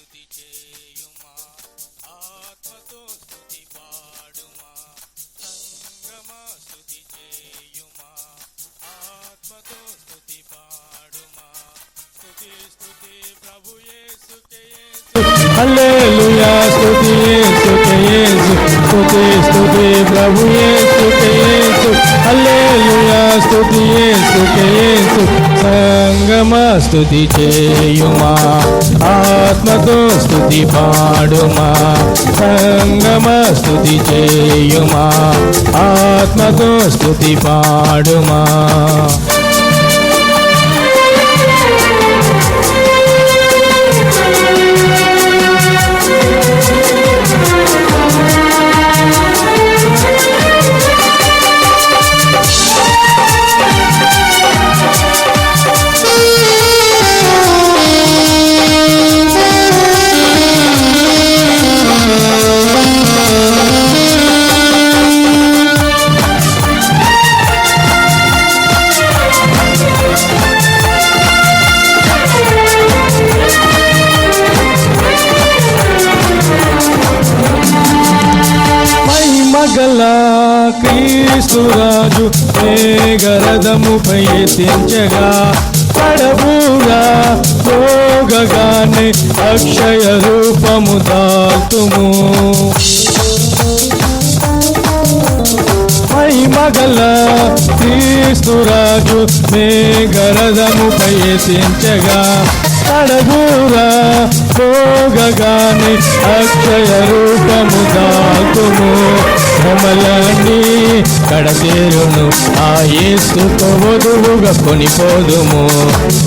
స్థుతి చేయుమా? ఆత్మతో స్థుతి పాడుమా? సంగమా స్థుతి చేయుమా? ఆత్మతో స్థుతి పాడుమా? స్థుతి స్థుతి ప్రభు యేసుకే యేసు. హల్లెలూయా స్తుతి యేసుకే యేసు. స్తుతి స్తుతి ప్రభు యేసుకే యేసు స్తుతి యేసు స్తుతి చేయుమా. ఆత్మతో స్తుతి పాడుమా. సంగమ స్తుతి చేయుమా. ఆత్మతో స్తుతి పాడుమా. మహిమగల క్రీస్తురాజు మేఘరథముపై ఎత్తించగా పడబూగా పోగగానే అక్షయ రూపము దాల్తుము. మగల క్రీస్తురాజు మేఘరథముపై ఎత్తించగా పడబూరా పోగగానే అక్షయ రూపము దాల్తుము. ಕಮಲಾನಿ అక్కడ చేరును. ఆ ఏసుతో వధువుగా కొనిపోదుము.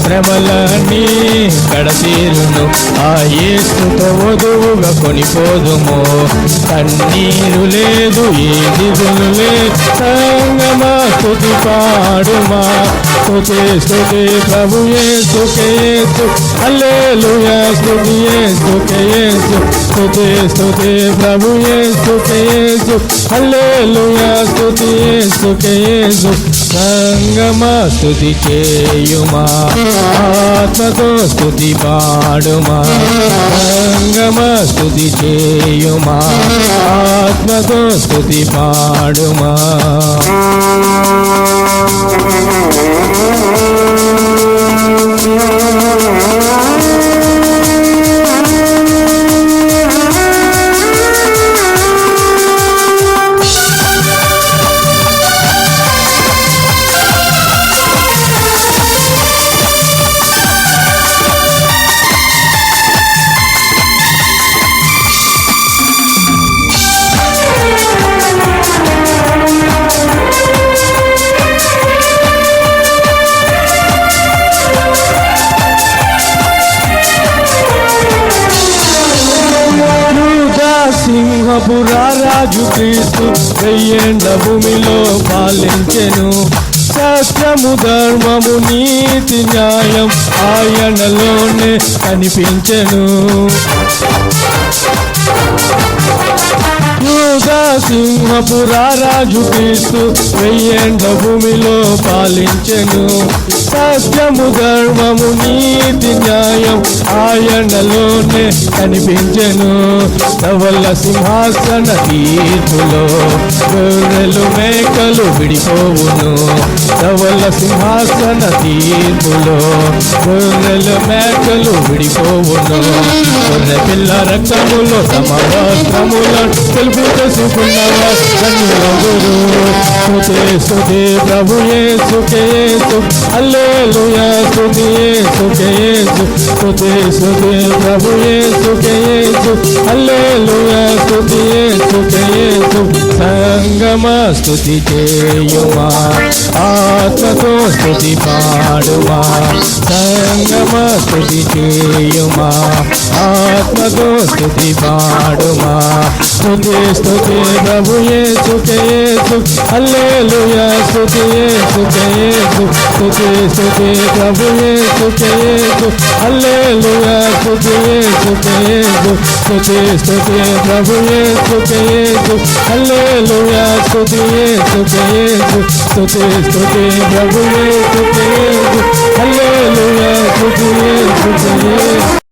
శ్రమలన్నీ అక్కడ కడతీరును ఆ ఏసుతో వధువుగా కొనిపోదుము. కన్నీరు లేదు ఏ దిగులు లేదు. సంగమా తుది పాడుమా. స్తుతి స్తుతి ప్రభు యేసుకే యేసు. హల్లెలూయా స్తుతి యేసుకే యేసు. స్తుతి స్తుతి ప్రభు యేసుకే యేసు. హల్లెలూయా స్తుతి యేసుకే యేసు సంగమా స్తుతి చేయుమా? ఆత్మతో స్తుతి పాడుమా? సంగమా స్తుతి చేయుమా? ఆత్మతో స్తుతి పాడుమా? యూదా సింహపురా రాజు క్రీస్తు వెయ్యేండ్ల భూమిలో పాలించెను. శాస్త్రము ధర్మము నీతి న్యాయం ఆయనలోనే కనిపించెను. సింహపురారాజు క్రీస్తు వెయ్యేండ్ల భూమిలో పాలించెను. సత్యము ధర్మము నీతి న్యాయం ఆయనలోనే కనిపించెను. నవల సింహాసన తీర్పులో గొర్రెలు మేకలు విడిపోవును. నవల సింహాసన తీర్పులో గొర్రెలు మేకలు విడిపోవును. గొర్రె పిల్ల రక్తములో తమ వస్త్రములను తెలుపు చేసుకున్నవా కన్నులగురు సుఖే స్తుతే ప్రభు యేసుకే యేసు. హల్లెలూయా స్తుతి యేసుకే యేసు స్తుతే స్తుతే ప్రభు యేసుకే యేసు. హల్లెలూయా స్తుతి యేసుకే యేసు. సంగమ స్తుతి చేయుమా ఆత్మతో స్తుతి పాడుమా. సంగమ స్తుతి చేయుమా ఆత్మతో స్తుతి పాడుమా. స్తుతి స్తుతి ప్రభు యేసుకే యేసు. హల్లెలూయా స్తుతి యేసుకే యేసు. స్తుతి స్తుతి ప్రభు యేసుకే యేసు హల్లెలూయా స్తుతి యేసుకే యేసు స్తుతి స్తుతి ప్రభు యేసుకే యేసు హల్లెలూయా స్తుతి యేసుకే యేసు స్తుతి స్తుతి ప్రభు యేసుకే యేసు హల్లెలూయా స్తుతి యేసుకే యేసు